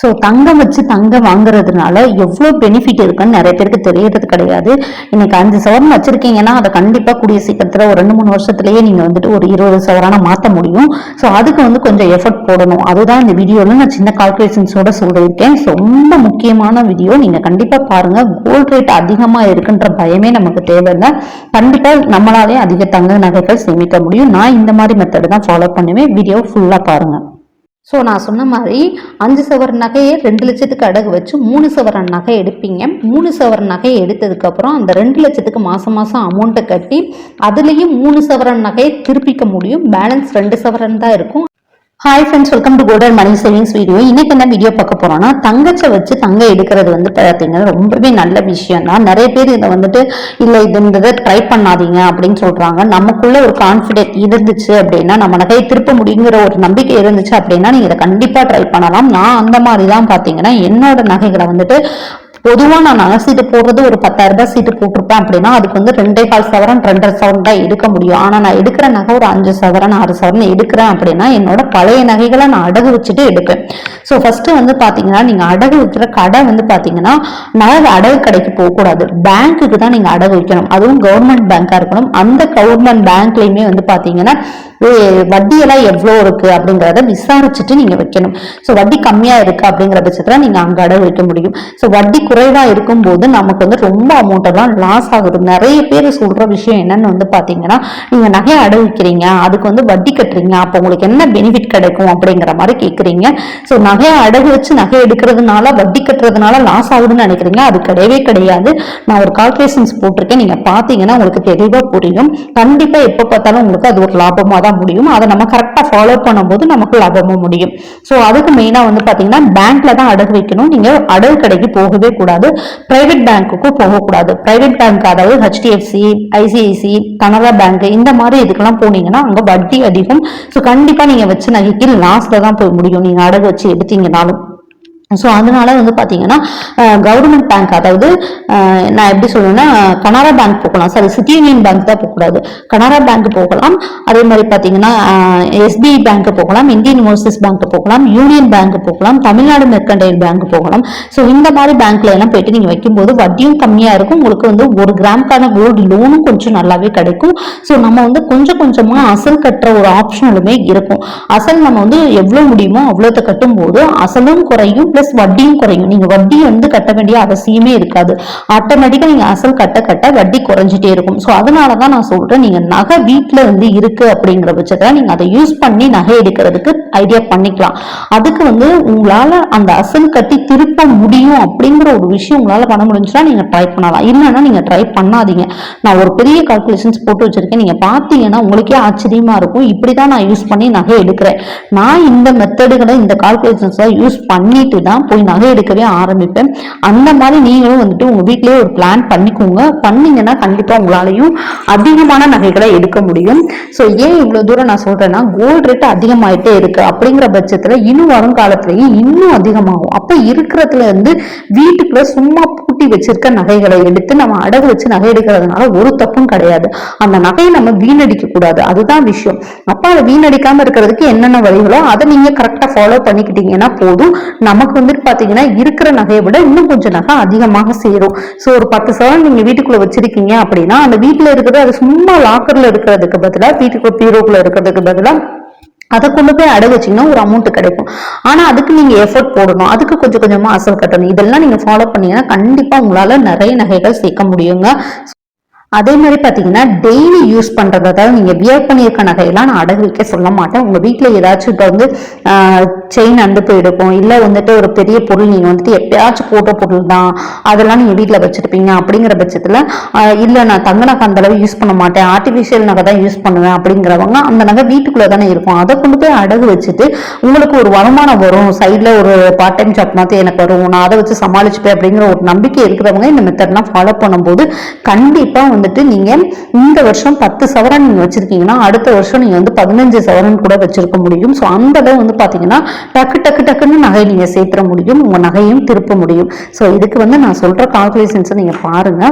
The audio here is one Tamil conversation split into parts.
ஸோ தங்கம் வச்சு தங்கம் வாங்குறதுனால எவ்வளோ பெனிஃபிட் இருக்குன்னு நிறைய பேருக்கு தெரியறது கிடையாது. இன்னைக்கு அஞ்சு சவரன் வச்சிருக்கீங்கன்னா அதை கண்டிப்பாக கூடிய சீக்கிரத்தில் ஒரு ரெண்டு மூணு வருஷத்துலேயே நீங்கள் வந்துட்டு ஒரு இருபது சவரான மாற்ற முடியும். ஸோ அதுக்கு வந்து கொஞ்சம் எஃபர்ட் போடணும். அதுதான் இந்த வீடியோவில் நான் சின்ன கால்குலேஷன்ஸோட சொல்லியிருக்கேன். ஸோ ரொம்ப முக்கியமான வீடியோ நீங்கள் கண்டிப்பாக பாருங்கள் கோல்ட் ரேட் அதிகமாக இருக்குன்ற பயமே நமக்கு தேவையில்லை. கண்டிப்பாக நம்மளாலே அதிக தங்க நகைகள் சேமிக்க முடியும். நான் இந்த மாதிரி மெத்தடு தான் ஃபாலோ பண்ணுவேன். வீடியோ ஃபுல்லாக பாருங்கள் ஸோ நான் சொன்ன மாதிரி அஞ்சு சவரன் நகையை ரெண்டு லட்சத்துக்கு அடகு வச்சு மூணு சவரன் நகை எடுப்பீங்க. மூணு சவரன் நகையை எடுத்ததுக்கப்புறம் அந்த ரெண்டு லட்சத்துக்கு மாதம் மாதம் அமௌண்ட்டை கட்டி அதுலேயும் மூணு சவரன் நகையை திருப்பிக்க முடியும். பேலன்ஸ் ரெண்டு சவரன் தான் இருக்கும். Hi friends welcome to golden money savings video இன்னைக்கு என்ன வீடியோ பார்க்க போறோம்னா தங்கச்சை வச்சு தங்க எடுக்கிறது வந்து பார்த்தீங்கன்னா ரொம்பவே நல்ல விஷயம் தான். நிறைய பேர் இதை வந்துட்டு இல்லை இது இந்த இதை ட்ரை பண்ணாதீங்க அப்படின்னு சொல்றாங்க. நமக்குள்ள ஒரு கான்ஃபிடென்ட் இருந்துச்சு அப்படின்னா நம்ம நகையை திருப்ப முடியுங்கிற ஒரு நம்பிக்கை இருந்துச்சு அப்படின்னா நீங்க இதை கண்டிப்பா ட்ரை பண்ணலாம். நான் அந்த மாதிரி தான் பார்த்தீங்கன்னா என்னோட நகைகளை வந்துட்டு பொதுவாக நான் நகை சீட்டு போடுறது ஒரு பத்தாயிரம் ரூபாய் சீட்டு போட்டிருப்பேன் அப்படின்னா அதுக்கு வந்து ரெண்டே கால் சவரன் ரெண்டரை சவரன் தான் எடுக்க முடியும். ஆனால் நான் எடுக்கிற நகை ஒரு அஞ்சு சவரன் ஆறு சவரன் எடுக்கிறேன் அப்படின்னா என்னோட பழைய நகைகளை நான் அடகு வச்சுட்டு எடுப்பேன். ஸோ ஃபஸ்ட்டு வந்து பார்த்தீங்கன்னா நீங்கள் அடகு வைக்கிற கடை வந்து பார்த்தீங்கன்னா நகை அடகு கடைக்கு போகக்கூடாது. பேங்க்குக்கு தான் நீங்கள் அடகு வைக்கணும். அதுவும் கவர்மெண்ட் பேங்காக இருக்கணும். அந்த கவர்மெண்ட் பேங்க்லையுமே வந்து பார்த்தீங்கன்னா வட்டியெல்லாம் எவ்வளோ இருக்குது அப்படிங்கிறத விசாரிச்சுட்டு நீங்கள் வைக்கணும். ஸோ வட்டி கம்மியாக இருக்குது அப்படிங்கிற பட்சத்தில் நீங்கள் அங்கே அடகு வைக்க முடியும். ஸோ வட்டி குறைவா இருக்கும்போது நமக்கு வந்து ரொம்ப அமௌண்ட் எல்லாம் லாஸ் ஆகுது. நிறைய பேர் சொல்ற விஷயம் என்னன்னு வந்து பாத்தீங்கன்னா நீங்க நகையை அடகு வைக்கிறீங்க அதுக்கு வந்து வட்டி கட்டுறீங்க அப்போ உங்களுக்கு என்ன பெனிஃபிட் கிடைக்கும் அப்படிங்கிற மாதிரி கேட்குறீங்க ஸோ நகையை அடகு வச்சு நகை எடுக்கிறதுனால வட்டி கட்டுறதுனால லாஸ் ஆகுதுன்னு நினைக்கிறீங்க. அது கிடையவே கிடையாது. நான் ஒரு கால்குலேஷன்ஸ் போட்டிருக்கேன். நீங்க பாத்தீங்கன்னா உங்களுக்கு தெளிவா புரியும். கண்டிப்பா எப்ப பார்த்தாலும் உங்களுக்கு அது ஒரு லாபமா தான் முடியும். அதை நம்ம கரெக்டா ஃபாலோ பண்ணும்போது நமக்கு லாபமும் முடியும். ஸோ அதுக்கு மெயினா வந்து பாத்தீங்கன்னா பேங்க்ல தான் அடகு வைக்கணும். நீங்க அடகு கடைக்கு போகவே கூடாது பிரைவேட் பேங்க்குக்கும் போகக்கூடாது. பிரைவேட் பேங்க் அதாவது ஹெச்டிஎஃப்சி ஐசிஐசி கனரா பேங்க் இந்த மாதிரி இதுக்கெல்லாம் போனீங்கன்னா அங்க வட்டி அதிகம். ஸோ கண்டிப்பா நீங்க வச்ச நகைக்கு லாஸ்ட்ல தான் போய் முடியும். நீங்க அடகு வச்சு எடுத்தீங்கனாலும். ஸோ அதனால வந்து பார்த்தீங்கன்னா கவர்மெண்ட் பேங்க் அதாவது நான் எப்படி சொல்லுவேன்னா கனரா பேங்க் போகலாம். சாரி சிட்டி யூனியன் பேங்க் தான் போகக்கூடாது. கனரா பேங்க் போகலாம். அதே மாதிரி பார்த்தீங்கன்னா எஸ்பிஐ பேங்க் போகலாம். இந்தியன் ஓவர்சீஸ் பேங்க் போகலாம். யூனியன் பேங்க் போகலாம். தமிழ்நாடு மெர்கண்டைல் பேங்க் போகலாம். ஸோ இந்த மாதிரி பேங்க்ல எல்லாம் போயிட்டு நீங்கள் வைக்கும்போது வட்டியும் கம்மியாக இருக்கும். உங்களுக்கு வந்து ஒரு கிராம்க்கான கோல்டு லோனும் கொஞ்சம் நல்லாவே கிடைக்கும். ஸோ நம்ம வந்து கொஞ்சம் கொஞ்சமாக அசல் கட்டுற ஒரு ஆப்ஷனலுமே இருக்கும். அசல் நம்ம வந்து எவ்வளோ முடியுமோ அவ்வளோத்த கட்டும்போது அசலும் குறையும். ப்ளஸ் வட்டியும் குறையும். நீங்கள் வட்டி வந்து கட்ட வேண்டிய அவசியமே இருக்காது. ஆட்டோமேட்டிக்காக நீங்கள் அசல் கட்ட கட்ட வட்டி குறைஞ்சிட்டே இருக்கும். ஸோ அதனால தான் நான் சொல்கிறேன் நீங்கள் நகை வீட்டில் வந்து இருக்கு அப்படிங்கிற பட்சத்துல நீங்கள் அதை யூஸ் பண்ணி நகை எடுக்கிறதுக்கு ஐடியா பண்ணிக்கலாம். அதுக்கு வந்து உங்களால் அந்த அசல் கட்டி திருப்ப முடியும் அப்படிங்கிற ஒரு விஷயம் உங்களால் பண்ண முடிஞ்சுன்னா நீங்கள் ட்ரை பண்ணலாம். இல்லைன்னா நீங்கள் ட்ரை பண்ணாதீங்க. நான் ஒரு பெரிய கால்குலேஷன்ஸ் போட்டு வச்சிருக்கேன். நீங்கள் பார்த்தீங்கன்னா உங்களுக்கே ஆச்சரியமா இருக்கும். இப்படி தான் நான் யூஸ் பண்ணி நகை எடுக்கிறேன். நான் இந்த மெத்தடுகளை இந்த கால்குலேஷன்ஸை யூஸ் பண்ணிட்டு தான் போய் நகை எடுக்கவே ஆரம்பிப்பேன். அந்த மாதிரி நீங்களும் வந்துட்டு உங்க வீட்லயே ஒரு பிளான் பண்ணிக்கோங்க. பண்ணீங்கன்னா கண்டிப்பா உங்களாலையும் அதிகமான நகைகளை எடுக்க முடியும். ஸோ ஏன் இவ்வளவு தூரம் நான் சொல்றேன்னா கோல்டு ரேட் அதிகமாயிட்டே இருக்கு அப்படிங்கிற பட்சத்துல இன்னும் வரும் காலத்துலயும் இன்னும் அதிகமாகும். அப்ப இருக்கிறதுல இருந்து வீட்டுக்குள்ள சும்மா பூட்டி வச்சிருக்க நகைகளை எடுத்து நம்ம அடகு வச்சு நகை எடுக்கிறதுனால ஒரு தப்பும் கிடையாது. அந்த நகையை நம்ம வீணடிக்க கூடாது. அதுதான் விஷயம். அப்ப அதை வீணடிக்காம இருக்கிறதுக்கு என்னென்ன வழிகளோ அதை நீங்க கரெக்டா ஃபாலோ பண்ணிக்கிட்டீங்கன்னா போதும். நமக்கு வந்துட்டு பாத்தீங்கன்னா இருக்கிற நகையை விட இன்னும் கொஞ்சம் நகை அதிகமாக சேரும். ஸோ ஒரு பத்து சவரன் நீங்க வீட்டுக்குள்ள வச்சிருக்கீங்க அப்படின்னா அந்த வீட்டுல இருக்கிறது அது சும்மா லாக்கர்ல இருக்கிறதுக்கு பதிலா வீட்டுக்கு பீரோக்குள்ள இருக்கிறதுக்கு பதிலா அதை கொண்டு போய் அடகு வச்சீங்கன்னா ஒரு அமௌண்ட் கிடைக்கும். ஆனா அதுக்கு நீங்க எஃபர்ட் போடணும். அதுக்கு கொஞ்சம் கொஞ்சமா அசல் கட்டணும். இதெல்லாம் நீங்க ஃபாலோ பண்ணீங்கன்னா கண்டிப்பா உங்களால நிறைய நகைகள் சேர்க்க முடியுங்க. அதே மாதிரி பார்த்தீங்கன்னா டெய்லி யூஸ் பண்ணுறது அதாவது நீங்கள் வியர் பண்ணியிருக்க நகையெல்லாம் நான் அடகு வைக்க சொல்ல மாட்டேன். உங்கள் வீட்டில் ஏதாச்சும் இப்போ வந்து செயின் அண்டு போயிருக்கும். இல்லை வந்துட்டு ஒரு பெரிய பொருள் நீங்கள் வந்துட்டு எப்பயாச்சும் போட்ட பொருள் தான். அதெல்லாம் நீங்கள் வீட்டில் வச்சுருப்பீங்க அப்படிங்கிற பட்சத்தில் இல்லை நான் தங்க நகை அந்தளவு யூஸ் பண்ண மாட்டேன். ஆர்டிஃபிஷியல் நகை தான் யூஸ் பண்ணுவேன் அப்படிங்கிறவங்க அந்த நகை வீட்டுக்குள்ளே தானே இருக்கும். அதை கொண்டு போய் அடகு வச்சுட்டு உங்களுக்கு ஒரு வருமானம் வரும். சைடில் ஒரு பார்ட் டைம் ஜாப் மாதிரி எனக்கு வரும். நான் அதை வச்சு சமாளிச்சுப்பேன் அப்படிங்கிற ஒரு நம்பிக்கை இருக்கிறவங்க இந்த மெத்தட்லாம் ஃபாலோ பண்ணும்போது கண்டிப்பாக வந்துட்டு நீங்க இந்த வருஷம் பத்து சவரன் நீங்க வச்சிருக்கீங்கன்னா அடுத்த வருஷம் நீங்க வந்து பதினஞ்சு சவரன் கூட வச்சிருக்க முடியும். ஸோ அந்த அளவு வந்து பாத்தீங்கன்னா டக்கு டக்கு டக்குன்னு நகை நீங்க சேர்த்துற முடியும். உங்க நகையும் திருப்ப முடியும். ஸோ இதுக்கு வந்து நான் சொல்ற கால்குலேஷன்ஸை நீங்க பாருங்க.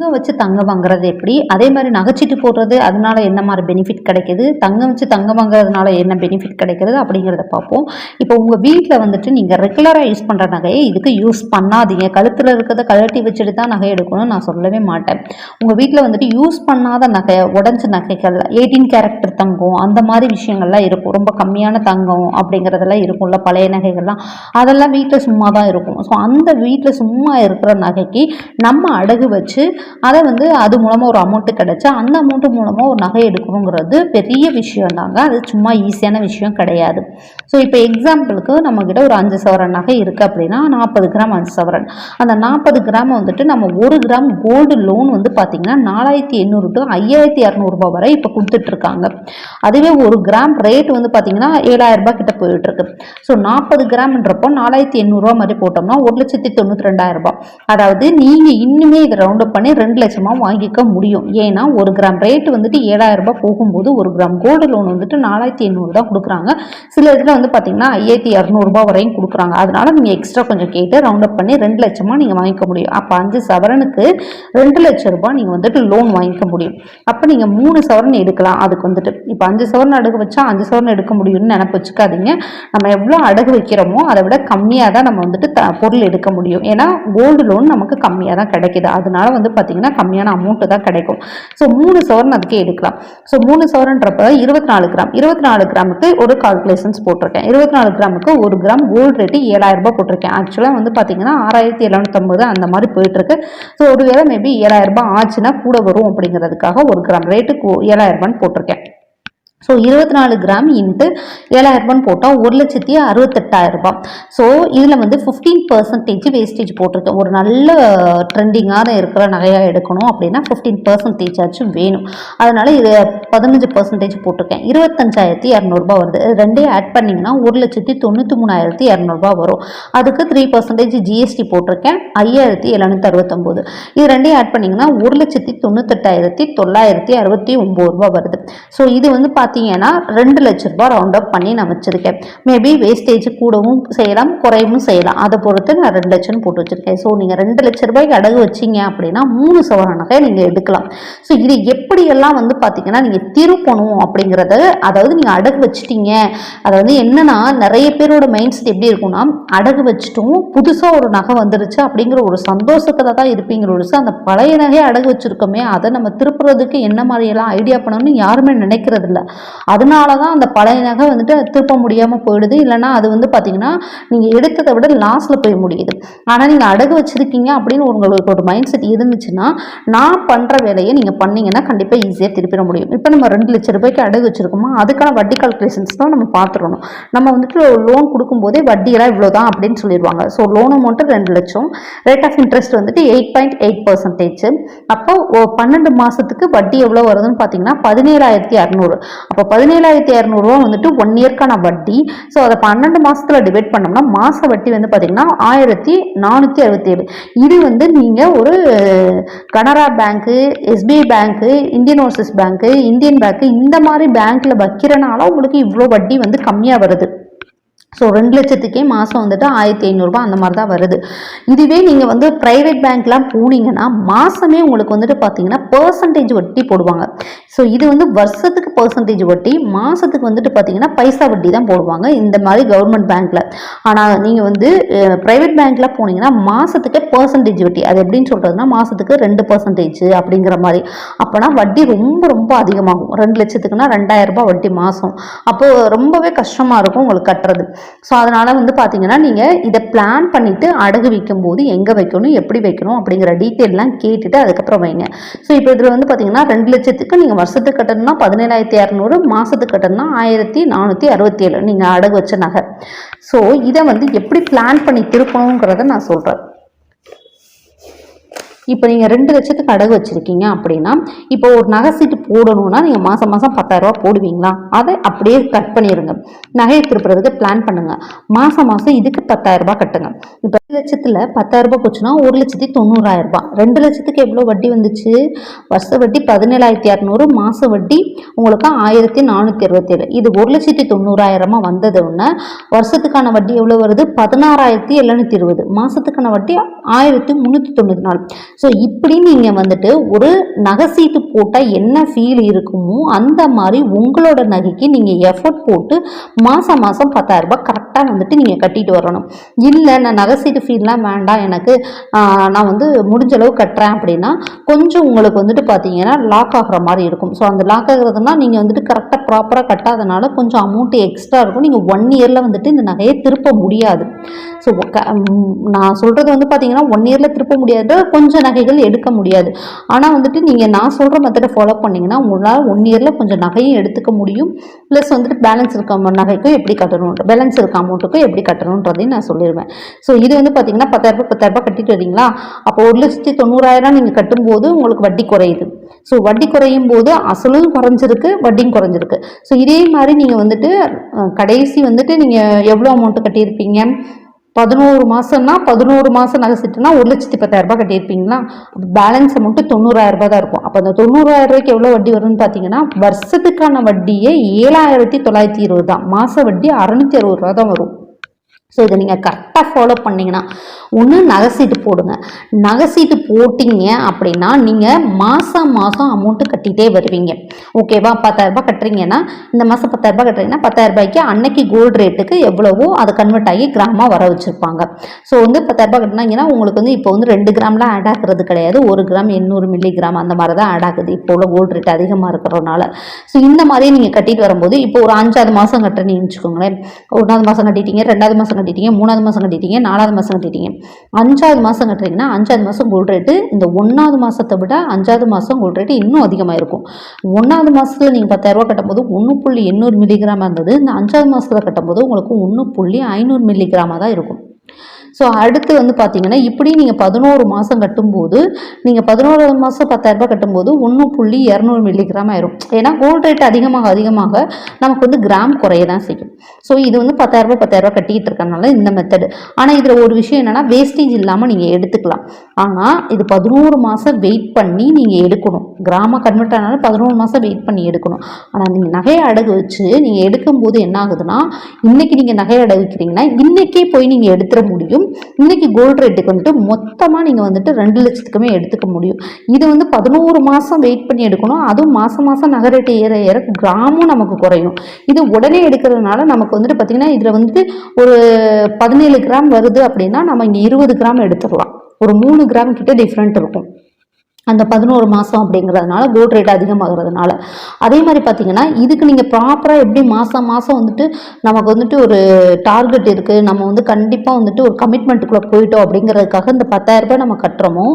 தங்கம் வச்சு தங்கம் வாங்குறது எப்படி? அதே மாதிரி நகைச்சிட்டு போடுறது அதனால என்ன மாதிரி பெனிஃபிட் கிடைக்குது? தங்கம் வச்சு தங்கம் வாங்குறதுனால என்ன பெனிஃபிட் கிடைக்கிறது அப்படிங்கிறத பார்ப்போம். இப்போ உங்கள் வீட்டில் வந்துட்டு நீங்கள் ரெகுலராக யூஸ் பண்ணுற நகையை இதுக்கு யூஸ் பண்ணாதீங்க. கழுத்தில் இருக்கிறத கழட்டி வச்சுட்டு தான் நகை எடுக்கணும்னு நான் சொல்லவே மாட்டேன். உங்கள் வீட்டில் வந்துட்டு யூஸ் பண்ணாத நகை உடஞ்ச நகைகள் எயிட்டீன் கேரக்டர் தங்கம் அந்த மாதிரி விஷயங்கள்லாம் இருக்கும். ரொம்ப கம்மியான தங்கம் அப்படிங்கிறதெல்லாம் இருக்கும்ல பழைய நகைகள்லாம். அதெல்லாம் வீட்டில் சும்மா தான் இருக்கும். ஸோ அந்த வீட்டில் சும்மா இருக்கிற நகைக்கு நம்ம அடகு வச்சு அதை வந்து அது மூலமாக ஒரு அமௌண்ட்டு கிடச்சா அந்த அமௌண்ட்டு மூலமாக ஒரு நகை எடுக்கணுங்கிறது பெரிய விஷயம் தாங்க. அது சும்மா ஈஸியான விஷயம் கிடையாது. ஸோ இப்போ எக்ஸாம்பிளுக்கு நம்மக்கிட்ட ஒரு அஞ்சு சவரன் நகை இருக்குது அப்படின்னா நாற்பது கிராம் அஞ்சு சவரன். அந்த நாற்பது கிராம் வந்துட்டு நம்ம ஒரு கிராம் கோல்டு லோன் வந்து பார்த்திங்கன்னா நாலாயிரத்தி எண்ணூறு டு ஐயாயிரத்தி இரநூறுபா வரை இப்போ கொடுத்துட்ருக்காங்க. அதுவே ஒரு கிராம் ரேட் வந்து பார்த்திங்கன்னா ஏழாயிரம் ரூபாய் கிட்ட போயிட்டுருக்கு ஸோ நாற்பது கிராம்ன்றப்போ நாலாயிரத்தி எண்ணூறுரூவா மாதிரி போட்டோம்னா ஒரு லட்சத்தி தொண்ணூற்றி ரெண்டாயிரம் ரூபாய். அதாவது நீங்கள் இன்னுமே இதை ரவுண்ட் பண்ணி ரெண்டு லட்சமாக வாங்கிக்க முடியும். ஏன்னா ஒரு கிராம் ரேட்டு வந்துட்டு ஏழாயிரம் ரூபாய் போகும்போது ஒரு கிராம் கோல்டு லோன் வந்துட்டு நாலாயிரத்தி எண்ணூறு தான் கொடுக்குறாங்க. சில இதில் வந்து பார்த்தீங்கன்னா ஐயாயிரத்தி இரநூறுபா வரையும் கொடுக்குறாங்க. அதனால நீங்கள் எக்ஸ்ட்ரா கொஞ்சம் கேட்டு ரவுண்ட் அப் பண்ணி ரெண்டு லட்சமாக நீங்கள் வாங்கிக்க முடியும். அப்போ அஞ்சு சவரனுக்கு ரெண்டு லட்சம் ரூபாய் நீங்கள் வந்துட்டு லோன் வாங்கிக்க முடியும். அப்போ நீங்கள் மூணு சவரன் எடுக்கலாம் அதுக்கு வந்துட்டு. இப்போ அஞ்சு சவரன் அடகு வச்சா அஞ்சு சவரன் எடுக்க முடியும்னு நினப்பு வச்சுக்காதீங்க. நம்ம எவ்வளோ அடகு வைக்கிறோமோ அதை விட கம்மியாக தான் நம்ம வந்துட்டு த பொருள் எடுக்க முடியும். ஏன்னா கோல்டு லோன் நமக்கு கம்மியாக தான் கிடைக்குது. அதனால வந்து பார்த்தீங்கன்னா பார்த்தீங்கன்னா கம்மியான அமௌண்ட்டு தான் கிடைக்கும். ஸோ மூணு சவரன் அதுக்கே எடுக்கலாம். ஸோ மூணு சவரன்றப்ப இருபத்தி நாலு கிராம் இருபத்தி நாலு கிராமுக்கு ஒரு கால்குலேஷன்ஸ் போட்டிருக்கேன். இருபத்தி நாலு கிராமுக்கு ஒரு கிராம் கோல்டு ரேட்டு ஏழாயிரம் ரூபாய் போட்டிருக்கேன். ஆக்சுவலாக வந்து பார்த்தீங்கன்னா ஆறாயிரத்தி எழுநூத்தம்பது அந்த மாதிரி போயிட்டுருக்கு. ஸோ ஒருவேளை மேபி ஏழாயிரம் ரூபாய் ஆச்சுன்னா கூட வரும் அப்படிங்கிறதுக்காக ஒரு கிராம் ரேட்டு ஏழாயிரம் ரூபான்னு போட்டிருக்கேன். ஸோ இருபத்தி நாலு கிராம் இன்ட்டு ஏழாயிரம் ரூபான்னு போட்டால் ஒரு லட்சத்தி அறுபத்தெட்டாயிரம் ஸோ இதில் வந்து ஃபிஃப்டீன் பர்சன்டேஜ் வேஸ்டேஜ் போட்டிருக்கேன் ஒரு நல்ல ட்ரெண்டிங்காக இருக்கிற நகையாக எடுக்கணும் அப்படின்னா ஃபிஃப்டீன் பர்சன்டேஜ் ஆச்சும் வேணும். அதனால் இது பதினஞ்சு பர்சன்டேஜ் போட்டிருக்கேன். இருபத்தஞ்சாயிரத்தி இரநூறுபா வருது. இது ரெண்டையும் ஆட் பண்ணிங்கன்னா ஒரு லட்சத்தி தொண்ணூற்றி மூணாயிரத்தி இரநூறுபா வரும். அதுக்கு த்ரீ பர்சன்டேஜ் ஜிஎஸ்டி போட்டிருக்கேன். ஐயாயிரத்தி எழுநூத்தி அறுபத்தொம்போது. இது ரெண்டையும் ஆட் பண்ணிங்கன்னா ஒரு லட்சத்தி தொண்ணூத்தெட்டாயிரத்தி தொள்ளாயிரத்தி அறுபத்தி ஒம்பது ரூபா வருது. ஸோ இது வந்து பார்த்தீங்கன்னா ரெண்டு லட்ச ரூபாய் ரவுண்ட் அப் பண்ணி நான் வச்சுருக்கேன். மேபி வேஸ்டேஜ் கூடவும் செய்யலாம் குறைவும் செய்யலாம். அதை பொறுத்து நான் ரெண்டு லட்சம்னு போட்டு வச்சுருக்கேன். ஸோ நீங்கள் ரெண்டு லட்ச ரூபாய்க்கு அடகு வச்சிங்க அப்படின்னா மூணு சவர நகை நீங்கள் எடுக்கலாம். ஸோ இது எப்படியெல்லாம் வந்து பார்த்தீங்கன்னா நீங்கள் திருப்பணும் அப்படிங்கிறத அதாவது நீங்கள் அடகு வச்சிட்டீங்க. அதாவது என்னன்னா நிறைய பேரோட மைண்ட் செட் எப்படி இருக்கும்னா அடகு வச்சுட்டும் புதுசாக ஒரு நகை வந்துருச்சு அப்படிங்கிற ஒரு சந்தோஷத்தில் தான் இருப்பீங்கிற ஒரு அந்த பழைய நகையை அடகு வச்சுருக்கோமே அதை நம்ம திருப்புறதுக்கு என்ன மாதிரியெல்லாம் ஐடியா பண்ணணும்னு யாருமே நினைக்கிறது இல்லை அதனால தான் அந்த பழைய நகை வந்துட்டு திருப்ப முடியாமல் போயிடுது. இல்லைன்னா அது வந்து பார்த்தீங்கன்னா நீங்கள் எடுத்ததை விட லாஸில் போய் முடியுது. ஆனால் நீங்கள் அடகு வச்சுருக்கீங்க அப்படின்னு உங்களுக்கு ஒரு மைண்ட் செட் இருந்துச்சுன்னா நான் பண்ணுற வேலையை நீங்கள் பண்ணீங்கன்னா கண்டிப்பாக ஈஸியாக திருப்பிட முடியும். இப்போ நம்ம ரெண்டு லட்ச ரூபாய்க்கு அடகு வச்சுருக்கோமா? அதுக்கான வட்டி கால்குலேஷன்ஸ் தான் நம்ம பார்த்துடணும் நம்ம வந்துட்டு லோன் கொடுக்கும்போதே வட்டியெல்லாம் இவ்வளோ தான் அப்படின்னு சொல்லிடுவாங்க. ஸோ லோன் அமௌண்ட்டு ரெண்டு லட்சம். ரேட் ஆஃப் இன்ட்ரெஸ்ட் வந்துட்டு எயிட் பாயிண்ட் எயிட் பர்சன்டேஜ் அப்போ பன்னெண்டு மாதத்துக்கு வட்டி எவ்வளோ வருதுன்னு பார்த்தீங்கன்னா பதினேழாயிரத்தி அறநூறு. அப்போ பதினேழாயிரத்தி இரநூறுவா வந்துட்டு ஒன் இயர்க்கான வட்டி. ஸோ அதை பன்னெண்டு மாதத்தில் டிவைட் பண்ணோம்னா மாத வட்டி வந்து பார்த்தீங்கன்னா ஆயிரத்தி நானூற்றி அறுபத்தி ஏழு இது வந்து நீங்கள் ஒரு கனரா பேங்க்கு எஸ்பிஐ பேங்க்கு இந்தியன் ஓவர்சீஸ் பேங்க்கு இந்தியன் பேங்க்கு இந்த மாதிரி பேங்க்கில் வைக்கிறனால உங்களுக்கு இவ்வளோ வட்டி வந்து கம்மியாக வருது. ஸோ ரெண்டு லட்சத்துக்கே மாதம் வந்துட்டு ஆயிரத்தி ஐநூறுரூபா அந்த மாதிரி தான் வருது. இதுவே நீங்கள் வந்து ப்ரைவேட் பேங்க்லாம் போனீங்கன்னா மாதமே உங்களுக்கு வந்துட்டு பார்த்தீங்கன்னா பர்சன்டேஜ் வட்டி போடுவாங்க. ஸோ இது வந்து வருஷத்துக்கு பர்சன்டேஜ் வட்டி மாதத்துக்கு வந்துட்டு பார்த்தீங்கன்னா பைசா வட்டி தான் போடுவாங்க இந்த மாதிரி கவர்மெண்ட் பேங்க்கில் ஆனால் நீங்கள் வந்து ப்ரைவேட் பேங்க்கில் போனீங்கன்னா மாதத்துக்கே பர்சன்டேஜ் வட்டி. அது எப்படின்னு சொல்கிறதுனா மாதத்துக்கு ரெண்டு பர்சன்டேஜ் அப்படிங்கிற மாதிரி. அப்போனா வட்டி ரொம்ப ரொம்ப அதிகமாகும். ரெண்டு லட்சத்துக்குன்னா ரெண்டாயிரரூபா வட்டி மாதம் அப்போது ரொம்பவே கஷ்டமாக இருக்கும் உங்களுக்கு கட்டுறது. ஸோ அதனால் வந்து பார்த்தீங்கன்னா நீங்கள் இதை பிளான் பண்ணிவிட்டு அடகு வைக்கும் போது எங்கே வைக்கணும் எப்படி வைக்கணும் அப்படிங்கிற டீட்டெயிலெலாம் கேட்டுட்டு அதுக்கப்புறம் வைங்க. ஸோ இப்போ இதில் வந்து பார்த்தீங்கன்னா ரெண்டு லட்சத்துக்கு நீங்கள் வருஷத்துக்கு கட்டணும்னா பதினேழாயிரத்தி இரநூறு மாதத்துக்கு கட்டணும்னா ஆயிரத்தி நானூற்றி அறுபத்தி ஏழு. நீங்கள் அடகு வச்ச நகை. ஸோ இதை வந்து எப்படி பிளான் பண்ணி திருப்பணுங்கிறத நான் சொல்கிறேன் இப்போ நீங்கள் ரெண்டு லட்சத்துக்கு அடகு வச்சுருக்கீங்க அப்படின்னா இப்போ ஒரு நகை சீட்டு போடணும்னா நீங்கள் மாதம் மாதம் பத்தாயிரரூபா போடுவீங்களா? அதை அப்படியே கட் பண்ணிடுங்க நகையை திருப்புறதுக்கு பிளான் பண்ணுங்கள் மாதம் மாதம் இதுக்கு பத்தாயிரரூபா கட்டுங்க. இப்போ ரெண்டு லட்சத்தில் பத்தாயிரரூபா போச்சுன்னா ஒரு லட்சத்தி தொண்ணூறாயிரரூபா ரெண்டு லட்சத்துக்கு எவ்வளோ வட்டி வந்துச்சு? வருஷ வட்டி பதினேழாயிரத்தி இரநூறு மாத வட்டி உங்களுக்கு ஆயிரத்தி நானூற்றி அறுபத்தேழு. இது ஒரு லட்சத்தி தொண்ணூறாயிரமா வந்தது ஒன்று வருஷத்துக்கான வட்டி எவ்வளோ வருது? பதினாறாயிரத்தி எழுநூற்றி இருபது. மாதத்துக்கான வட்டி ஆயிரத்தி முந்நூற்றி தொண்ணூற்றி நாலு. ஸோ இப்படி நீங்கள் வந்துட்டு ஒரு நகை சீட்டு போட்டால் என்ன ஃபீல் இருக்குமோ அந்த மாதிரி உங்களோட நகைக்கு நீங்கள் எஃபர்ட் போட்டு மாதம் மாதம் பத்தாயிரரூபா கரெக்டாக வந்துட்டு நீங்கள் கட்டிட்டு வரணும். இல்லை நான் நகை சீட்டு ஃபீல்லாம் வேண்டாம் எனக்கு நான் வந்து முடிஞ்ச அளவு கட்டுறேன் அப்படின்னா கொஞ்சம் உங்களுக்கு வந்துட்டு பார்த்தீங்கன்னா லாக் ஆகிற மாதிரி இருக்கும். ஸோ அந்த லாக் ஆகிறதுனா நீங்கள் வந்துட்டு கரெக்டாக ப்ராப்பராக கட்டாதனால கொஞ்சம் அமௌண்ட் எக்ஸ்ட்ரா இருக்கும். நீங்கள் ஒன் இயரில் வந்துட்டு இந்த நகையை திருப்ப முடியாது. ஸோ நான் சொல்கிறது வந்து பார்த்தீங்கன்னா ஒன் இயரில் திருப்ப முடியாது. கொஞ்சம் நகைகள் எடுக்க முடியாது. ஆனால் வந்துட்டு நீங்கள் நான் சொல்கிற மெத்தடை ஃபாலோ பண்ணிங்கன்னா உங்களால் ஒன் இயரில் கொஞ்சம் நகையும் எடுத்துக்க முடியும். ப்ளஸ் வந்துட்டு பேலன்ஸ் இருக்க நகைக்கும் எப்படி கட்டணும் பேலன்ஸ் இருக்க அமௌண்ட்டுக்கும் எப்படி கட்டணுன்றதையும் நான் சொல்லிடுவேன் ஸோ இது வந்து பார்த்தீங்கன்னா பத்தாயிரரூபா பத்தாயிரரூபா கட்டிட்டு வரீங்களா? அப்போ ஒரு லட்சத்தி தொண்ணூறாயிரம் நீங்கள் கட்டும்போது உங்களுக்கு வட்டி குறையுது. ஸோ வட்டி குறையும் போது அசலும் குறைஞ்சிருக்கு வட்டியும் குறைஞ்சிருக்கு. ஸோ இதே மாதிரி நீங்கள் வந்துட்டு கடைசி வந்துட்டு நீங்கள் எவ்வளோ அமௌண்ட்டு கட்டியிருப்பீங்க? பதினோரு மாதம்னா பதினோரு மாதம் நகை சீட்டுனா ஒரு லட்சத்தி பத்தாயிரம் ரூபாய் கட்டியிருப்பீங்களா? பேலன்ஸ் அமௌண்ட்டு தொண்ணூறாயிரரூபா தான் இருக்கும். அப்போ அந்த தொண்ணூறாயிரம் ரூபாய்க்கு எவ்வளோ வட்டி வரும்னு பார்த்தீங்கன்னா வருஷத்துக்கான வட்டியே ஏழாயிரத்தி தொள்ளாயிரத்தி இருபது தான். மாத வட்டி அறநூற்றி அறுபது ரூபா தான் வரும். ஸோ இதை நீங்கள் கரெக்டாக ஃபாலோ பண்ணிங்கன்னா ஒன்று நகை சீட்டு போடுங்க. நகை சீட்டு போட்டிங்க அப்படின்னா நீங்கள் மாதம் மாதம் அமௌண்ட்டு கட்டிகிட்டே வருவீங்க. ஓகேவா பத்தாயிரரூபா கட்டுறீங்கன்னா இந்த மாதம் பத்தாயிரரூபா கட்டுறீங்கன்னா பத்தாயிரம் ரூபாய்க்கு அன்னைக்கு கோல்டு ரேட்டுக்கு எவ்வளவோ அது கன்வெர்ட் ஆகி கிராமாக வர வச்சுருப்பாங்க. ஸோ வந்து பத்தாயிரரூபா கட்டினாங்கன்னா உங்களுக்கு வந்து இப்போ வந்து ரெண்டு கிராம்லாம் ஆட் ஆகிறது கிடையாது. ஒரு கிராம் எண்ணூறு மில்லி கிராம் அந்த மாதிரி தான் ஆட் ஆகுது. இப்போ உள்ள கோல்டு ரேட் அதிகமாக இருக்கிறதுனால. ஸோ இந்த மாதிரி நீங்கள் கட்டிட்டு வரும்போது இப்போ ஒரு அஞ்சாவது மாதம் கட்டுறீங்கன்னு வச்சுக்கோங்களேன். ஒன்றாவது மாதம் கட்டிட்டீங்க ரெண்டாவது மாதம் கட்டிட்டீங்க மூணாவது மாதம் கட்டிட்டீங்க நாலாவது மாதம் கட்டிட்டீங்க. அஞ்சாவது மாதம் கட்டுறீங்கன்னா அஞ்சாவது மாதம் கோல்டு ரேட்டு இந்த ஒன்றாவது மாதத்தை விட அஞ்சாவது மாதம் கோல்டு ரேட்டு இன்னும் அதிகமாக இருக்கும் ஒன்றாவது மாதத்தில் நீங்கள் பத்தாயிரரூபா கட்டும்போது ஒன்று புள்ளி எண்ணூறு மில்லிகிராமாக இருந்தது. இந்த அஞ்சாவது மாதத்தில் கட்டும்போது உங்களுக்கு ஒன்று புள்ளி ஐநூறு மில்லிகிராமாக தான் இருக்கும். ஸோ அடுத்து வந்து பார்த்தீங்கன்னா இப்படி நீங்கள் பதினோரு மாதம் கட்டும்போது நீங்கள் பதினோரு மாதம் பத்தாயிரரூபா கட்டும்போது ஒன்று புள்ளி இரநூறு மில்லிகிராம் ஆயிரும். ஏன்னா கோல்டு ரேட் அதிகமாக அதிகமாக நமக்கு வந்து கிராம் குறைய தான் செய்யும். ஸோ இது வந்து பத்தாயிரரூபா பத்தாயிரரூபா கட்டிக்கிட்டு இருக்கனால இந்த மெத்தடு ஆனால் இதில் ஒரு விஷயம் என்னென்னா வேஸ்டேஜ் இல்லாமல் நீங்கள் எடுத்துக்கலாம். ஆனால் இது பதினோரு மாதம் வெயிட் பண்ணி நீங்கள் எடுக்கணும். கிராம கன்வெர்ட் ஆனாலும் பதினோரு மாதம் வெயிட் பண்ணி எடுக்கணும். ஆனால் நீங்கள் நகையை அடகு வச்சு நீங்கள் எடுக்கும்போது என்ன ஆகுதுன்னா இன்றைக்கி நீங்கள் நகையை அடகு வைக்கிறீங்கன்னா இன்றைக்கே போய் நீங்கள் எடுத்துட முடியும். இன்றைக்கி கோல்டு ரேட்டுக்கு வந்துட்டு மொத்தமாக நீங்கள் வந்துட்டு ரெண்டு லட்சத்துக்குமே எடுத்துக்க முடியும். இது வந்து பதினோரு மாதம் வெயிட் பண்ணி எடுக்கணும். அதுவும் மாதம் மாதம் நகை ரேட்டு ஏற ஏற கிராமும் நமக்கு குறையும். இது உடனே எடுக்கிறதுனால நமக்கு வந்துட்டு பார்த்திங்கன்னா இதில் வந்துட்டு ஒரு பதினேழு கிராம் வருது அப்படின்னா நம்ம இங்கே இருபது கிராம் எடுத்துடலாம். ஒரு மூணு கிராம் கிட்ட டிஃப்ரெண்ட் இருக்கும். அந்த பதினோரு மாதம் அப்படிங்கிறதுனால கோல்ட் ரேட் அதிகமாகிறதுனால. அதே மாதிரி பார்த்தீங்கன்னா இதுக்கு நீங்கள் ப்ராப்பராக எப்படி மாதம் மாதம் வந்துட்டு நமக்கு வந்துட்டு ஒரு டார்கெட் இருக்குது நம்ம வந்து கண்டிப்பாக வந்துட்டு ஒரு கமிட்மெண்ட்டுக்குள்ளே போயிட்டோம் அப்படிங்கிறதுக்காக இந்த 10000 நம்ம கட்டுறோமோ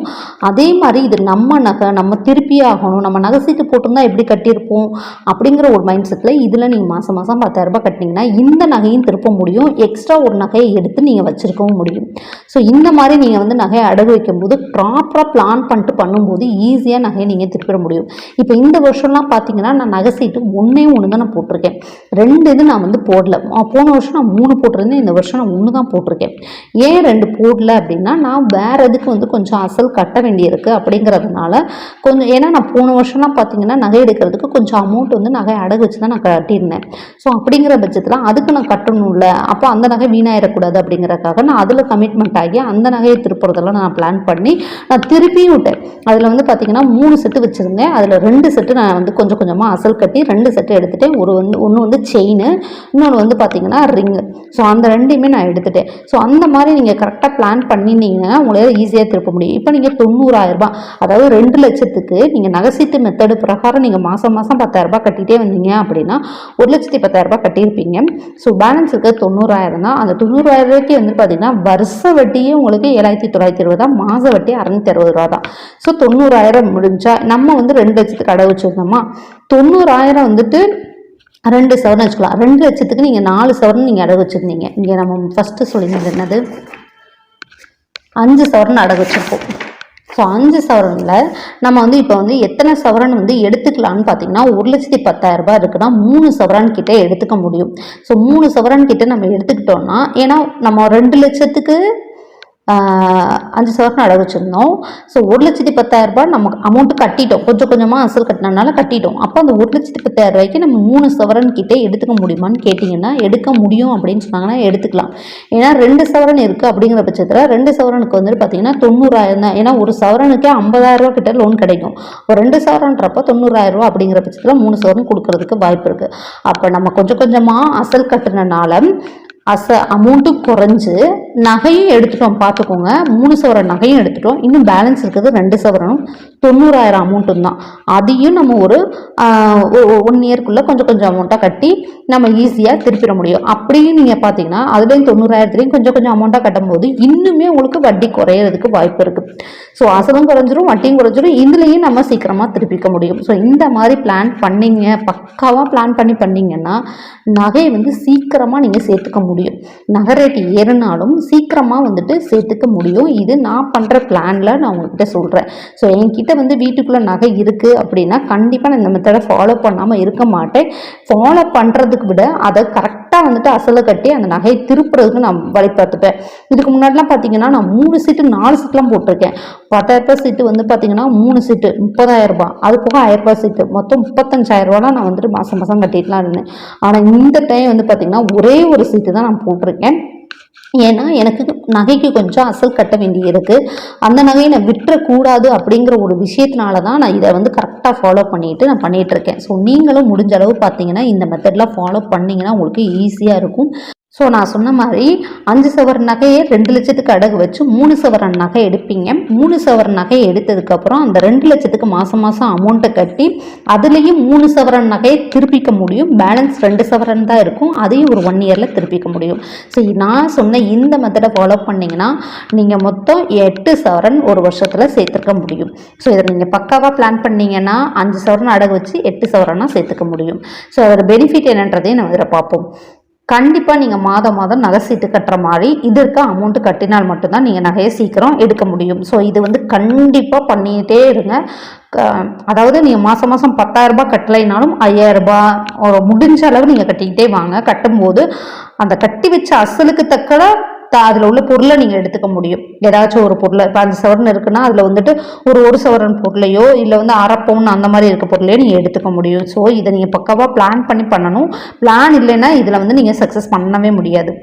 அதே மாதிரி இது நம்ம நகை நம்ம திருப்பி ஆகணும். நம்ம நகை சீட்டு போட்டிருந்தா எப்படி கட்டியிருப்போம்? அப்படிங்கிற ஒரு மைண்ட் செட்டில் இதில் நீங்கள் மாதம் மாதம் பத்தாயிரரூபா கட்டினீங்கன்னா இந்த நகையும் திருப்ப முடியும். எக்ஸ்ட்ரா ஒரு நகையை எடுத்து நீங்கள் வச்சுருக்கவும் முடியும். ஸோ இந்த மாதிரி நீங்கள் வந்து நகையை அடகு வைக்கும்போது ப்ராப்பராக பிளான் பண்ணிட்டு பண்ணும்போது ஈஸியாக நகையை நீங்கள் திருப்பிட முடியும். இப்போ இந்த வருஷம்லாம் பார்த்தீங்கன்னா நான் நகை சீட்டு ஒன்றே ஒன்று தான் நான் போட்டிருக்கேன். ரெண்டு இது நான் வந்து போடல. போன வருஷம் நான் மூணு போட்டிருந்தேன். இந்த வருஷம் நான் ஒன்று தான் போட்டிருக்கேன். ஏன் ரெண்டு போடல அப்படின்னா நான் வேற எதுக்கு வந்து கொஞ்சம் அசல் கட்ட வேண்டியிருக்கு அப்படிங்கிறதுனால கொஞ்சம் ஏன்னா நான் போன வருஷம்லாம் பார்த்தீங்கன்னா நகை எடுக்கிறதுக்கு கொஞ்சம் அமௌண்ட் வந்து நகை அடகு வச்சு தான் நான் கட்டியிருந்தேன். ஸோ அப்படிங்கிற பட்சத்தில் அதுக்கு நான் கட்டணும்ல. அப்போ அந்த நகை வீணாயிடக்கூடாது அப்படிங்கிறதுக்காக நான் அதில் கமிட்மெண்ட் ஆகி அந்த நகையை திருப்புறதெல்லாம் நான் பிளான் பண்ணி நான் திருப்பியும் விட்டேன். அதில் வந்து பார்த்தீங்கன்னா மூணு செட்டு வச்சுருந்தேன். அதில் ரெண்டு செட்டு நான் வந்து கொஞ்சம் கொஞ்சமாக அசல் கட்டி ரெண்டு செட்டு எடுத்துகிட்டேன் ஒரு வந்து ஒன்று வந்து செயின் இன்னொன்று வந்து பார்த்தீங்கன்னா ரிங்கு ஸோ அந்த ரெண்டையுமே நான் எடுத்துட்டேன். ஸோ அந்த மாதிரி நீங்கள் கரெக்டாக பிளான் பண்ணினீங்கன்னா உங்களால் ஈஸியாக திருப்ப முடியும். இப்போ நீங்கள் தொண்ணூறாயிரரூபா அதாவது ரெண்டு லட்சத்துக்கு நீங்கள் நகைசீட்டு மெத்தடு பிரகாரம் நீங்கள் மாதம் மாதம் பத்தாயிரரூபா கட்டிகிட்டே வந்தீங்க அப்படின்னா ஒரு லட்சத்தி பத்தாயிரம் ரூபாய் கட்டியிருப்பீங்க. ஸோ பேலன்ஸ் இருக்க தொண்ணூறாயிரம் தான். அந்த தொண்ணூறாயிரம் ரூபாய்க்கு வந்து பார்த்தீங்கன்னா வருஷ வட்டியே உங்களுக்கு ஏழாயிரத்தி தொள்ளாயிரத்தி இருபது தான். மாத வட்டி அறநூத்தி அறுபது ரூபா தான். ஸோ தொண்ணூறாயிரம் முடிஞ்சா நம்ம வந்து ரெண்டு லட்சத்துக்கு அடை வச்சுருந்தோமா? தொண்ணூறாயிரம் வந்துட்டு ரெண்டு சவரன் வச்சுக்கலாம். ரெண்டு லட்சத்துக்கு நீங்கள் நாலு சவரன் நீங்கள் அடகு வச்சுருந்தீங்க. இங்கே நம்ம ஃபஸ்ட்டு சொல்லியிருந்தது என்னது? அஞ்சு சவரன் அடகு வச்சுருப்போம். ஸோ அஞ்சு சவரனில் நம்ம வந்து இப்போ வந்து எத்தனை சவரன் வந்து எடுத்துக்கலாம்னு பார்த்தீங்கன்னா ஒரு லட்சத்தி பத்தாயிரம் ரூபாய் இருக்குன்னா மூணு சவரன் கிட்டே எடுத்துக்க முடியும். ஸோ மூணு சவரன் கிட்டே நம்ம எடுத்துக்கிட்டோம்னா ஏன்னா நம்ம ரெண்டு லட்சத்துக்கு அஞ்சு சவரன் அடகு வச்சுருந்தோம். ஸோ ஒரு லட்சத்தி பத்தாயிரம் ரூபாய் நமக்கு அமௌண்ட்டு கட்டிட்டோம். கொஞ்சம் கொஞ்சமாக அசல் கட்டினனால கட்டிட்டோம். அப்போ அந்த ஒரு லட்சத்தி பத்தாயிரம் ரூபாய்க்கு நம்ம மூணு சவரன் கிட்டே எடுத்துக்க முடியுமான்னு கேட்டிங்கன்னா எடுக்க முடியும் அப்படின்னு சொன்னாங்கன்னா எடுத்துக்கலாம். ஏன்னா ரெண்டு சவரன் இருக்குது அப்படிங்கிற பட்சத்தில் ரெண்டு சவரனுக்கு வந்துட்டு பார்த்தீங்கன்னா தொண்ணூறாயிரம் தான். ஏன்னா ஒரு சவரனுக்கே ஐம்பதாயிரம் ரூபா கிட்ட லோன் கிடைக்கும். ஒரு ரெண்டு சவரன்றப்போ தொண்ணூறாயிரம் ரூபா அப்படிங்கிற பட்சத்தில் மூணு சவரன் கொடுக்கறதுக்கு வாய்ப்பு இருக்குது அப்போ நம்ம கொஞ்சம் கொஞ்சமாக அசல் கட்டினனால அச அமௌண்ட்டும் குறைஞ்சு நகையும் எடுத்துட்டோம் பார்த்துக்கோங்க மூணு சவரன் நகையும் எடுத்துட்டோம். இன்னும் பேலன்ஸ் இருக்கிறது ரெண்டு சவரனும். தொண்ணூறாயிரம் அமௌண்ட்டும் தான். அதையும் நம்ம ஒரு ஒன் இயர்க்குள்ளே கொஞ்சம் கொஞ்சம் அமௌண்ட்டாக கட்டி நம்ம ஈஸியாக திருப்பிட முடியும். அப்படியும் நீங்கள் பார்த்தீங்கன்னா அதுலேயும் தொண்ணூறாயிரத்துலேயும் கொஞ்சம் கொஞ்சம் அமௌண்ட்டாக கட்டும்போது இன்னுமே உங்களுக்கு வட்டி குறையிறதுக்கு வாய்ப்பு இருக்குது ஸோ அசலும் குறைஞ்சிரும் வட்டியும் குறைஞ்சிரும். இதுலேயும் நம்ம சீக்கிரமாக திருப்பிக்க முடியும். ஸோ இந்த மாதிரி பிளான் பண்ணீங்க பக்காவாக பிளான் பண்ணி பண்ணீங்கன்னா நகையை வந்து சீக்கிரமாக நீங்கள் சேர்த்துக்க முடியும். நகை ரேட்டு ஏறினாலும் சீக்கிரமாக வந்துட்டு சேர்த்துக்க முடியும். இது நான் பண்ணுற பிளானில் நான் உங்ககிட்ட சொல்கிறேன் ஸோ என்கிட்ட வந்து வீட்டுக்குள்ளே நகை இருக்குது அப்படின்னா கண்டிப்பாக நான் இந்த மெத்தடை ஃபாலோ பண்ணாமல் இருக்க மாட்டேன். ஃபாலோ பண்ணுறதுக்கு விட அதை கரெக்டாக வந்துட்டு அசலை கட்டி அந்த நகையை திருப்புறதுக்கு நான் வழி பார்த்துப்பேன் இதுக்கு முன்னாடிலாம் பார்த்தீங்கன்னா நான் மூணு சீட்டு நாலு சீட்லாம் போட்டிருக்கேன். பத்தாயிரரூபா சீட்டு வந்து பார்த்தீங்கன்னா மூணு சீட்டு முப்பதாயிரம் ரூபாய் அது போக ஆயிரரூபா சீட்டு மொத்தம் முப்பத்தஞ்சாயிரம் ரூபாலாம் நான் வந்துட்டு மாதம் மாதம் கட்டிட்டுலாம் இருந்தேன். ஆனால் இந்த டைம் வந்து பார்த்தீங்கன்னா ஒரே ஒரு சீட்டு தான் நான் போட்டிருக்கேன். ஏன்னா எனக்கு நகைக்கு கொஞ்சம் அசல் கட்ட வேண்டி இருக்குது அந்த நகையை நான் விட்டுறக்கூடாது அப்படிங்கிற ஒரு விஷயத்தினால தான் நான் இதை வந்து கரெக்டாக ஃபாலோ பண்ணிட்டு நான் பண்ணிட்டு இருக்கேன். ஸோ நீங்களும் முடிஞ்ச அளவு பார்த்தீங்கன்னா இந்த மெத்தட்லாம் ஃபாலோ பண்ணீங்கன்னா உங்களுக்கு ஈஸியாக இருக்கும். ஸோ நான் சொன்ன மாதிரி அஞ்சு சவரன் நகையை ரெண்டு லட்சத்துக்கு அடகு வச்சு மூணு சவரன் நகை எடுப்பீங்க. மூணு சவரன் நகையை எடுத்ததுக்கப்புறம் அந்த ரெண்டு லட்சத்துக்கு மாதம் மாதம் அமௌண்ட்டை கட்டி அதுலேயும் மூணு சவரன் நகையை திருப்பிக்க முடியும். பேலன்ஸ் ரெண்டு சவரன் தான் இருக்கும். அதையும் ஒரு ஒன் இயரில் திருப்பிக்க முடியும். ஸோ நான் சொன்ன இந்த மெத்தடை ஃபாலோ பண்ணிங்கன்னா நீங்கள் மொத்தம் எட்டு சவரன் ஒரு வருஷத்தில் சேர்த்துக்க முடியும். ஸோ இதை நீங்கள் பக்காவாக பிளான் பண்ணிங்கன்னா அஞ்சு சவரன் அடகு வச்சு எட்டு சவரனாக சேர்த்துக்க முடியும். ஸோ அதோட பெனிஃபிட் என்னன்றதையும் நம்ம இதில் பார்ப்போம். கண்டிப்பாக நீங்கள் மாதம் மாதம் நகை சீட்டு கட்டுற மாதிரி இதற்கு அமௌண்ட்டு கட்டினால் மட்டும்தான் நீங்கள் நகையை சீக்கிரம் எடுக்க முடியும். ஸோ இது வந்து கண்டிப்பாக பண்ணிகிட்டே இருங்க. க- அதாவது நீங்கள் மாதம் மாதம் பத்தாயிரரூபா கட்டலைனாலும் ஐயாயிரரூபா முடிஞ்ச அளவு நீங்கள் கட்டிக்கிட்டே வாங்க. கட்டும்போது அந்த கட்டி வச்ச அசலுக்கு தக்கன அதில் உள்ள பொருளை நீங்கள் எடுத்துக்க முடியும். ஏதாச்சும் ஒரு பொருளை இப்போ அஞ்சு சவரன் இருக்குன்னா அதில் வந்துட்டு ஒரு ஒரு சவரன் பொருளையோ இல்லை வந்து அரை பவுன் அந்த மாதிரி இருக்க பொருளையோ நீங்கள் எடுத்துக்க முடியும். ஸோ இதை நீங்கள் பக்காவாக பிளான் பண்ணி பண்ணணும். பிளான் இல்லைன்னா இதில் வந்து நீங்கள் சக்ஸஸ் பண்ணவே முடியாது.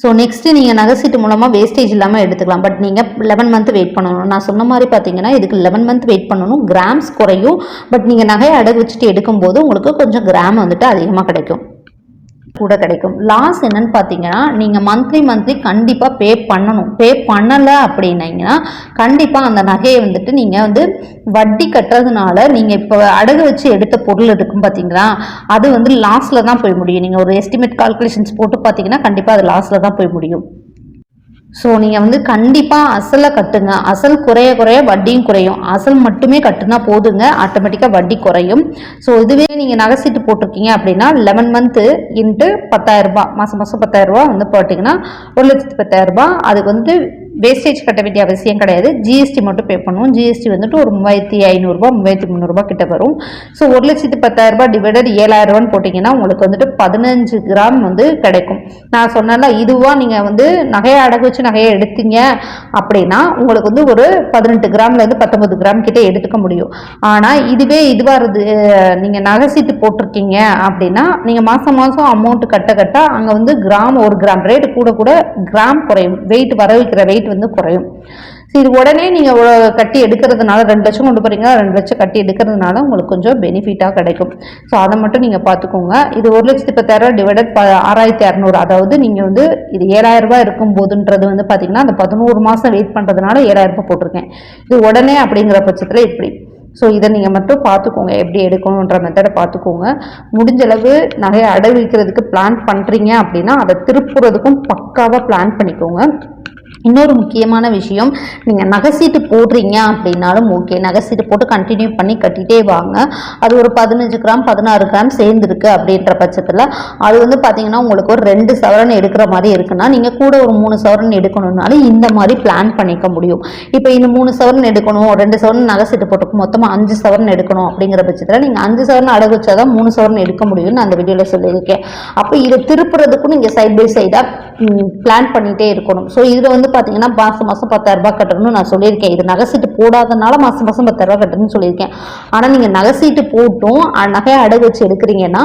ஸோ நெக்ஸ்ட்டு நீங்கள் நகை சீட்டு மூலமாக வேஸ்டேஜ் இல்லாமல் எடுத்துக்கலாம். பட் நீங்கள் லெவன் மந்த் வெயிட் பண்ணணும். நான் சொன்ன மாதிரி பார்த்தீங்கன்னா இதுக்கு லெவன் மந்த் வெயிட் பண்ணணும். கிராம்ஸ் குறையும். பட் நீங்கள் நகையை அடகு வச்சுட்டு எடுக்கும்போது உங்களுக்கு கொஞ்சம் கிராம் வந்துட்டு அதிகமாக கிடைக்கும். கூட கிடைக்கும். லாஸ் என்னன்னு பார்த்தீங்கன்னா நீங்கள் மந்த்லி மந்த்லி கண்டிப்பாக பே பண்ணணும். பே பண்ணலை அப்படின்னீங்கன்னா கண்டிப்பாக அந்த நகையை வந்துட்டு நீங்கள் வந்து வட்டி கட்டுறதுனால நீங்கள் இப்போ அடகு வச்சு எடுத்த பொருள் இருக்கும் பார்த்தீங்களா அது வந்து லாஸில் தான் போய் முடியும். நீங்கள் ஒரு எஸ்டிமேட் கால்குலேஷன்ஸ் போட்டு பார்த்தீங்கன்னா கண்டிப்பாக அது லாஸில் தான் போய் முடியும். ஸோ நீங்கள் வந்து கண்டிப்பாக அசலை கட்டுங்க. அசல் குறைய குறைய வட்டியும் குறையும். அசல் மட்டுமே கட்டுனா போதுங்க. ஆட்டோமேட்டிக்காக வட்டி குறையும். ஸோ இதுவே நீங்கள் நகை சீட்டு போட்டிருக்கீங்க அப்படின்னா லெவன் மந்த்து இன்ட்டு பத்தாயிரரூபா மாதம் மாதம் பத்தாயிரரூபா வந்து போட்டிங்கன்னா ஒரு லட்சத்து பத்தாயிரரூபா அதுக்கு வந்து வேஸ்டேஜ் கட்ட வேண்டிய அவசியம் கிடையாது. ஜிஎஸ்டி மட்டும் பே பண்ணுவோம். ஜிஎஸ்டி வந்துட்டு ஒரு மூவாயிரத்தி ஐநூறுரூபா மூவாயிரத்தி முந்நூறுரூபா கிட்ட வரும். ஸோ ஒரு லட்சத்து பத்தாயிரரூபா டிவைடட் ஏழாயிரரூபான்னு போட்டிங்கன்னா உங்களுக்கு வந்துட்டு பதினஞ்சு கிராம் வந்து கிடைக்கும். நான் சொன்னல இதுவாக நீங்கள் வந்து நகையை அடகு வச்சு நகையை எடுத்தீங்க அப்படின்னா உங்களுக்கு வந்து ஒரு பதினெட்டு கிராம்லேருந்து பத்தொம்பது கிராம் கிட்டே எடுத்துக்க முடியும். ஆனால் இதுவே இதுவாக நீங்கள் நகை சீட்டு போட்டிருக்கீங்க அப்படின்னா நீங்கள் மாதம் மாதம் அமௌண்ட் கட்ட கட்ட அங்கே வந்து கிராம் ஒரு கிராம் ரேட்டு கூட கூட கிராம் குறையும். வெயிட் வர வைக்கிற வெயிட் வந்து குறையும். சரி இது உடனே நீங்கள் கட்டி எடுக்கிறதுனால ரெண்டு லட்சம் கொண்டு போகிறீங்க ரெண்டு லட்சம் கட்டி எடுக்கிறதுனால உங்களுக்கு கொஞ்சம் பெனிஃபிட்டாக கிடைக்கும். ஸோ அதை மட்டும் நீங்கள் பார்த்துக்கோங்க இது ஒரு லட்சத்தி பத்தாயிரம் டிவைடட் ப ஆறாயிரத்தி இரநூறு அதாவது நீங்கள் வந்து இது ஏழாயிரம் ரூபாய் இருக்கும் போதுன்றது வந்து பார்த்தீங்கன்னா அந்த பதினோரு மாதம் வெயிட் பண்ணுறதுனால ஏழாயிரம் ரூபாய் போட்டிருக்கேன். இது உடனே அப்படிங்கிற பட்சத்தில் இப்படி. ஸோ இதை நீங்கள் மட்டும் பார்த்துக்கோங்க எப்படி எடுக்கணுன்ற மெத்தடை பார்த்துக்கோங்க முடிஞ்ச அளவு நகையை அடகு வைக்கிறதுக்கு பிளான் பண்ணுறீங்க அப்படின்னா அதை திருப்புறதுக்கும் பக்காவாக பிளான் பண்ணிக்கோங்க. இன்னொரு முக்கியமான விஷயம் நீங்கள் நகை சீட்டு போடுறீங்க அப்படின்னாலும் ஓகே நகை சீட்டு போட்டு கண்டினியூ பண்ணி கட்டிகிட்டே வாங்க. அது ஒரு பதினஞ்சு கிராம் பதினாறு கிராம் சேர்ந்துருக்கு அப்படின்ற பட்சத்தில் அது வந்து பார்த்தீங்கன்னா உங்களுக்கு ஒரு ரெண்டு சவரன் எடுக்கிற மாதிரி இருக்குன்னா நீங்கள் கூட ஒரு மூணு சவரன் எடுக்கணும்னாலும் இந்த மாதிரி பிளான் பண்ணிக்க முடியும். இப்போ இந்த மூணு சவரன் எடுக்கணும் ரெண்டு சவரன் நகை சீட்டு போட்டு மொத்தமாக அஞ்சு சவரன் எடுக்கணும் அப்படிங்கிற பட்சத்தில் நீங்கள் அஞ்சு சவரன் அடகு வச்சாதான் மூணு சவரன் எடுக்க முடியும்னு அந்த வீடியோவில் சொல்லியிருக்கேன். அப்போ இதை திருப்புறதுக்கும் நீங்கள் சைட் பை சைடாக பிளான் பண்ணிகிட்டே இருக்கணும். ஸோ இதில் வந்து பார்த்தீங்கன்னா மாதம் மாதம் பத்தாயிரரூபா கட்டணும்னு நான் சொல்லியிருக்கேன். இது நகை சீட்டு போடாதனால மாதம் மாதம் பத்தாயிரரூபா கட்டணும்னு சொல்லியிருக்கேன். ஆனால் நீங்கள் நகை சீட்டு போட்டும் நகையை அடகு வச்சு எடுக்கிறீங்கன்னா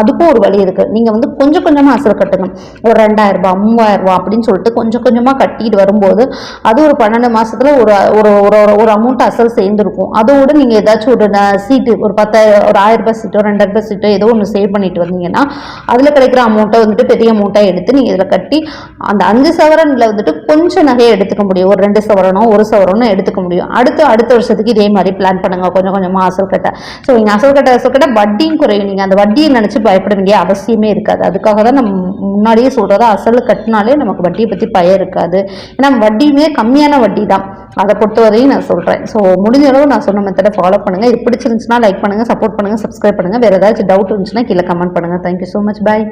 அதுக்கும் ஒரு வழி இருக்குது நீங்கள் வந்து கொஞ்சம் கொஞ்சமாக அசல் கட்டுங்க. ஒரு ரெண்டாயிரரூபா மூவாயிரரூபா மூவாயிரம் ரூபாய் அப்படின்னு சொல்லிட்டு கொஞ்சம் கொஞ்சமாக கட்டிட்டு வரும்போது அது ஒரு பன்னெண்டு மாதத்தில் ஒரு ஒரு ஒரு ஒரு- ஒரு அமௌண்ட் அசல் சேர்ந்துருக்கும். அதோடு நீங்கள் ஏதாச்சும் ஒரு ந- சீட்டு ஒரு பத்தாயிரம் ஒரு ஆயிரரூபா ரூபாய் சீட்டோ ரெண்டாயிரம் ரூபாய் சீட்டோ ஏதோ ஒன்று சேவ் பண்ணிட்டு வந்தீங்கன்னா அதில் கிடைக்கிற அமௌண்ட்டை வந்துட்டு பெரிய அமௌண்ட்டாக எடுத்து நீங்கள் இதில் கட்டி அந்த அஞ்சு சவரனில் வந்துட்டு கொஞ்சம் கொஞ்சம் நகையை எடுத்துக்க முடியும். ஒரு ரெண்டு சவரனோ ஒரு சவரனோ எடுத்துக்க முடியும். அடுத்து அடுத்த வருஷத்துக்கு இதே மாதிரி பிளான் பண்ணுங்கள் கொஞ்சம் கொஞ்சமாக அசல் கட்ட. ஸோ நீங்கள் அசல் கட்ட அசல் கட்ட வட்டியும் குறையும். நீங்கள் அந்த வட்டியை நினச்சி பயப்பட வேண்டிய அவசியமே இருக்காது. அதுக்காக தான் நம்ம முன்னாடியே சொல்கிறதா அசல் கட்டினாலே நமக்கு வட்டியை பற்றி பயம் இருக்காது. ஏன்னா வட்டியுமே கம்மியான வட்டி தான். அதை பொறுத்தவரையும் நான் சொல்கிறேன் ஸோ முடிஞ்ச அளவு நான் சொன்ன மெத்தடை ஃபாலோ பண்ணுங்கள் இது பிடிச்சிருந்துச்சுன்னா லைக் பண்ணுங்கள் சப்போர்ட் பண்ணுங்கள் சப்ஸ்கிரைப் பண்ணுங்கள் வேறு ஏதாச்சும் டவுட் இருந்துச்சுன்னா கீழே கமெண்ட் பண்ணுங்கள் தேங்க்யூ ஸோ மச் பாய்